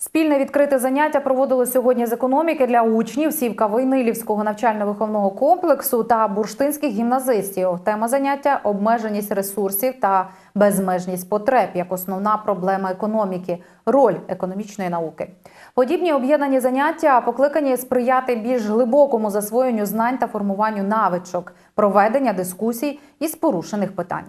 Спільне відкрите заняття проводили сьогодні з економіки для учнів Сівка Войнилівського навчально-виховного комплексу та бурштинських гімназистів. Тема заняття обмеженість ресурсів та безмежність потреб як основна проблема економіки, роль економічної науки. Подібні об'єднані заняття покликані сприяти більш глибокому засвоєнню знань та формуванню навичок, проведення дискусій із порушених питань.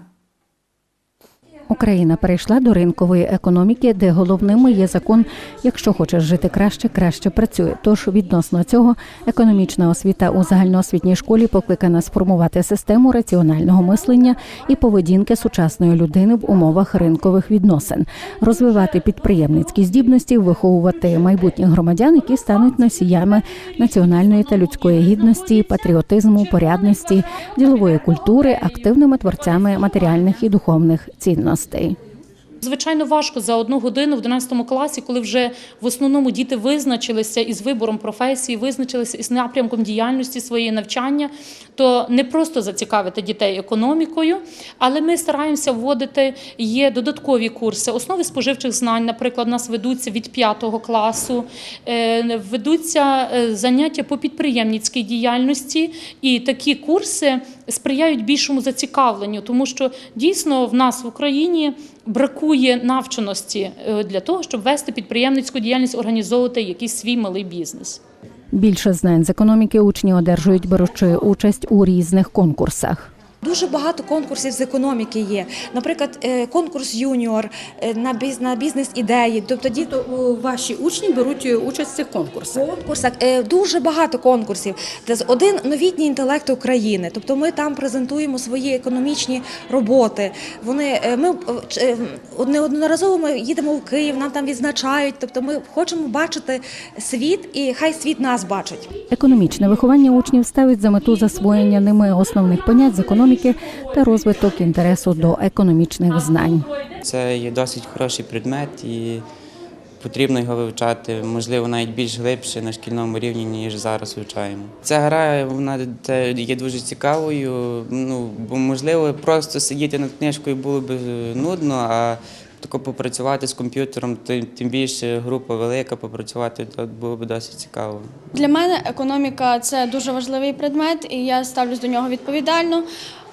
Україна перейшла до ринкової економіки, де головними є закон: якщо хочеш жити краще, краще працює. Тож відносно цього економічна освіта у загальноосвітній школі покликана сформувати систему раціонального мислення і поведінки сучасної людини в умовах ринкових відносин, розвивати підприємницькі здібності, виховувати майбутніх громадян, які стануть носіями національної та людської гідності, патріотизму, порядності, ділової культури, активними творцями матеріальних і духовних цінностей. Звичайно, важко за одну годину в 11 класі, коли вже в основному діти визначилися із вибором професії, визначилися із напрямком діяльності своєї навчання, то не просто зацікавити дітей економікою, але ми стараємося вводити є додаткові курси, основи споживчих знань. Наприклад, у нас ведуться від 5 класу, е, ведуться е, заняття по підприємницькій діяльності, і такі курси сприяють більшому зацікавленню, тому що дійсно в нас в Україні бракує навченості е, для того, щоб вести підприємницьку діяльність, організовувати якийсь свій малий бізнес. Більше знань з економіки учні одержують, беручи участь у різних конкурсах. Дуже багато конкурсів з економіки є. Наприклад, е, конкурс юніор е, на біз бізнес-ідеї. Тобто діти Тобто ваші учні беруть участь в цих конкурсах. конкурсах е, дуже багато конкурсів. Це з- один новітній інтелект України. Тобто ми там презентуємо свої економічні роботи. Вони е, ми е, е, неодноразово ми їдемо в Київ, нам там відзначають. Тобто ми хочемо бачити світ, і хай світ нас бачить. Економічне виховання учнів ставить за мету засвоєння ними основних понять з економіки та розвиток інтересу до економічних знань. Це є досить хороший предмет і потрібно його вивчати, можливо, навіть більш глибше на шкільному рівні, ніж зараз вивчаємо. Ця гра вона є дуже цікавою. Ну, бо можливо, просто сидіти над книжкою було б нудно, а тако попрацювати з комп'ютером, тим, тим більше група велика, попрацювати то було б досить цікаво. Для мене економіка це дуже важливий предмет, і я ставлюсь до нього відповідально.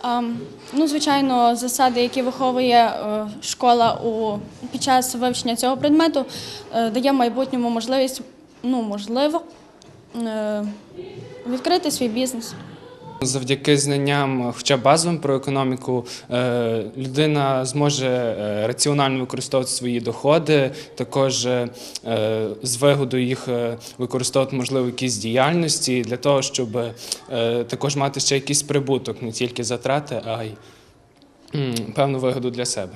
Ем, Ну, звичайно, засади, які виховує е, школа у під час вивчення цього предмету, е, дає майбутньому можливість, ну можливо, е, відкрити свій бізнес. Завдяки знанням, хоча базовим про економіку, е, людина зможе е, раціонально використовувати свої доходи, також е, з вигодою їх використовувати можливо якісь діяльності для того, щоб також мати ще якийсь прибуток, не тільки затрати, а й певну вигоду для себе.